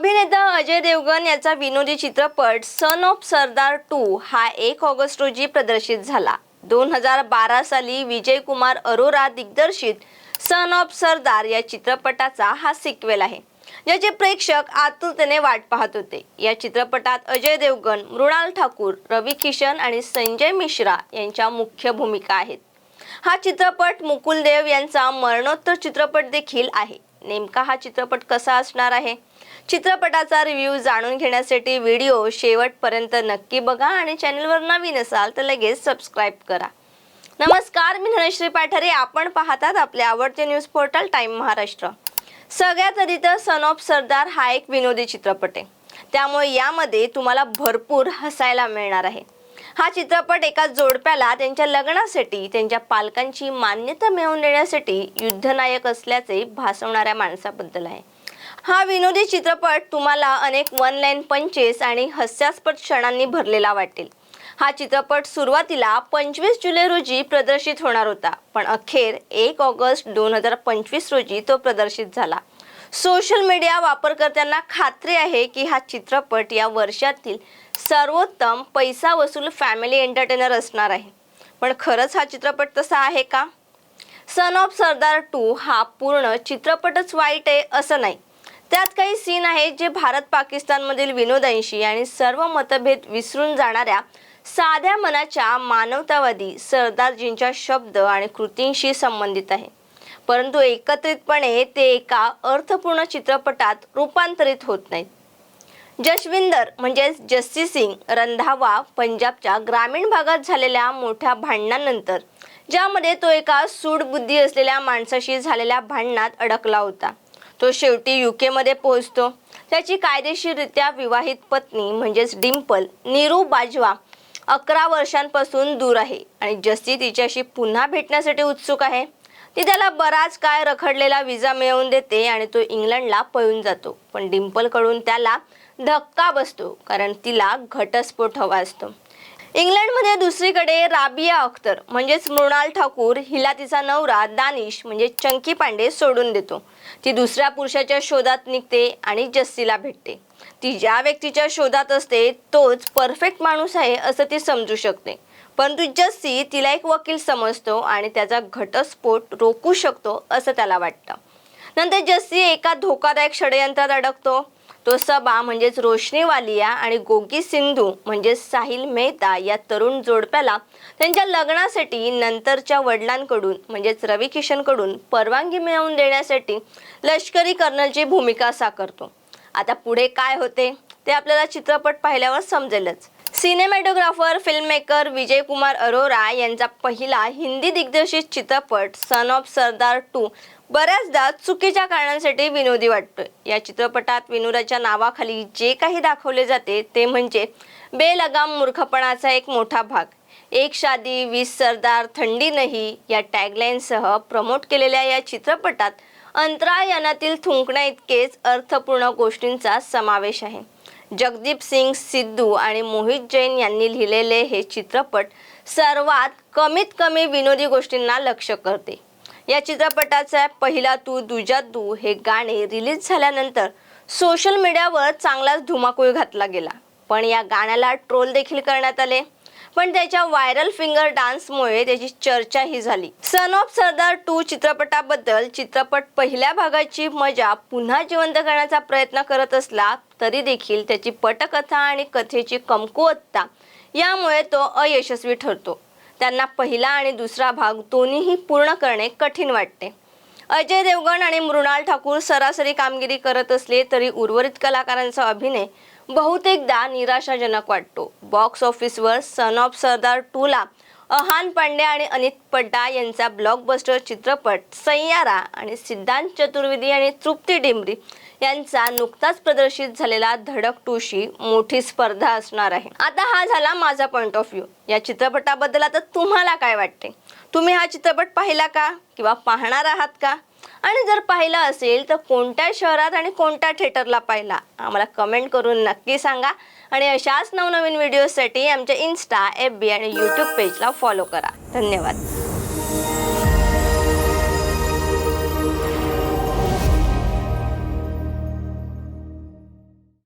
अभिनेता अजय देवगण याचा विनोदी चित्रपट सन ऑफ सरदार टू हा एक ऑगस्ट रोजी प्रदर्शित झाला. दोन हजार बारा साली विजय कुमार अरोरा दिग्दर्शित सन ऑफ सरदार या चित्रपटाचा हा सिक्वेल आहे. ज्याचे प्रेक्षक आतुरतेने वाट पाहत होते. या चित्रपटात अजय देवगण मृणाल ठाकूर रवी किशन आणि संजय मिश्रा यांच्या मुख्य भूमिका आहेत. हा चित्रपट मुकुल देव यांचा मरणोत्तर चित्रपट देखील आहे. नेमका हा चित्रपट कसा असणार आहे? चित्रपटाचा रिव्ह्यू जाणून घेण्यासाठी व्हिडिओ शेवटपर्यंत नक्की बघा आणि चॅनलवर नवीन असाल तर लगेच सबस्क्राईब करा. नमस्कार मी धनश्री पाठारे. आपण पाहतात आपले आवडते न्यूज पोर्टल टाइम महाराष्ट्र सगळ्यात आधी तर सन ऑफ सरदार हा एक विनोदी चित्रपट आहे. त्यामुळे यामध्ये तुम्हाला भरपूर हसायला मिळणार आहे. हा चित्रपट एका जोडप्याला त्यांच्या लग्नासाठी त्यांच्या पालकांची मान्यता मिळवून देण्यासाठी युद्धनायक असल्याचे भासवणाऱ्या माणसाबद्दल आहे. हा विनोदी चित्रपट तुम्हाला अनेक वन लाईन पंचेस आणि हास्यास्पद क्षणांनी भरलेला वाटेल. हा चित्रपट सुरुवातीला पंचवीस जुलै रोजी प्रदर्शित होणार होता पण अखेर एक ऑगस्ट दोन हजार पंचवीस रोजी तो प्रदर्शित झाला. सोशल मीडिया वापरकर्त्यांना खात्री आहे की हा चित्रपट या वर्षातील सर्वोत्तम पैसा वसूल फॅमिली एंटरटेनर असणार आहे. पण खरंच हा चित्रपट तसा आहे का? सन ऑफ सरदार टू हा पूर्ण चित्रपटच वाईट आहे असं नाही. त्यात काही सीन आहेत जे भारत पाकिस्तानमधील विनोदांशी आणि सर्व मतभेद विसरून जाणाऱ्या साध्या मनाच्या मानवतावादी सरदारजींच्या शब्द आणि कृतींशी संबंधित आहे. परंतु एकत्रितपणे ते एका अर्थपूर्ण चित्रपटात रूपांतरित होत नाहीत. जशविंदर म्हणजेच जस्सी सिंग रंधावा पंजाबच्या ग्रामीण भागात झालेल्या मोठ्या भांडणानंतर ज्यामध्ये तो एका सूडबुद्धी असलेल्या माणसाशी झालेल्या भांडणात अडकला होता. तो शेवटी युकेमध्ये पोहोचतो. त्याची कायदेशीररित्या विवाहित पत्नी म्हणजेच डिम्पल नीरू बाजवा अकरा वर्षांपासून दूर आहे आणि जस्सी तिच्याशी पुन्हा भेटण्यासाठी उत्सुक आहे. ती त्याला बराच काळ रखडलेला विजा मिळवून देते आणि तो इंग्लंडला पळून जातो. पण डिम्पलकडून त्याला धक्का बसतो कारण तिला घटस्फोट हवा असतो. इंग्लंडमध्ये दुसरीकडे राबिया अख्तर म्हणजेच मृणाल ठाकूर हिला तिचा नवरा दानिश म्हणजे चंकी पांडे सोडून देतो. ती दुसऱ्या पुरुषाच्या शोधात निघते आणि जस्सीला भेटते. ती ज्या व्यक्तीच्या शोधात असते तोच परफेक्ट माणूस आहे असं ती समजू शकते. परंतु जस्सी तिला एक वकील समजतो आणि त्याचा घटस्फोट रोखू शकतो असं त्याला वाटतं. नंतर जस्सी एका धोकादायक षडयंत्रात अडकतो. तो सबा म्हणजेच रोशनी वालिया आणि गोगी सिंधू म्हणजेच साहिल मेहता या तरुण जोडप्याला त्यांच्या लग्नासाठी नंतरच्या वडिलांकडून म्हणजेच रवी किशनकडून परवानगी मिळवून देण्यासाठी लष्करी कर्नलची भूमिका साकारतो. आता पुढे काय होते? ते आपल्याला चित्रपट पाहिल्यावर समजेलच. सिनेमॅटोग्राफर फिल्ममेकर विजय कुमार अरोरा यांचा पहिला हिंदी दिग्दर्शित चित्रपट सन ऑफ सरदार टू बऱ्याचदा चुकीच्या कारणांसाठी विनोदी वाटतोय. या चित्रपटात विनोदाच्या नावाखाली जे काही दाखवले जाते ते म्हणजे बेलगाम मूर्खपणाचा एक मोठा भाग. एक शादी वीस सरदार थंडी नाही या टॅगलाईनसह प्रमोट केलेल्या या चित्रपटात अंतराळयानातील थुंकण्या इतकेच अर्थपूर्ण गोष्टींचा समावेश आहे. जगदीप सिंग सिद्धू आणि मोहित जैन यांनी लिहिलेले हे चित्रपट सर्वात कमीत कमी विनोदी गोष्टींना लक्ष करते. या चित्रपटाचा पहिला तू दुजा तू हे गाणे रिलीज झाल्यानंतर सोशल मीडियावर चांगलाच धुमाकूळ घातला गेला. पण या गाण्याला ट्रोल देखील करण्यात आले. पण त्याच्या व्हायरल फिंगर डान्समुळे त्याची चर्चाही झाली. सन ऑफ सरदार टू चित्रपटाबद्दल चित्रपट पहिल्या भागाची मजा पुन्हा जिवंत करण्याचा प्रयत्न करत असला तरी देखील त्याची पटकथा आणि कथेची कमकुवत्ता यामुळे तो अयशस्वी ठरतो. त्यांना पहिला आणि दुसरा भाग दोन्हीही पूर्ण करणे कठीण वाटते. अजय देवगण आणि मृणाल ठाकूर सरासरी कामगिरी करत असले तरी उर्वरित कलाकारांचा अभिनय बहुतेकदा निराशाजनक वाटतो. बॉक्स ऑफिसवर सन ऑफ सरदार टूला अहान पांडे आणि अनित पड्डा यांचा ब्लॉकबस्टर चित्रपट सय्यारा आणि सिद्धांत चतुर्वेदी आणि तृप्ती डिमरी यांचा नुकताच प्रदर्शित झालेला धडक टूशी मोठी स्पर्धा असणार आहे. आता हा झाला माझा पॉइंट ऑफ व्ह्यू या चित्रपटाबद्दल आता तुम्हाला काय वाटते? तुम्ही हा चित्रपट पाहिला का? किंवा पाहणार आहात का? आणि जर पाहिला असेल तर कोणत्या शहरात आणि कोणत्या थिएटरला पाहिला? आम्हाला कमेंट करून नक्की सांगा. आणि अशाच नवनवीन व्हिडिओसाठी आमच्या इन्स्टा एफ बी आणि यूट्यूब पेजला फॉलो करा. धन्यवाद.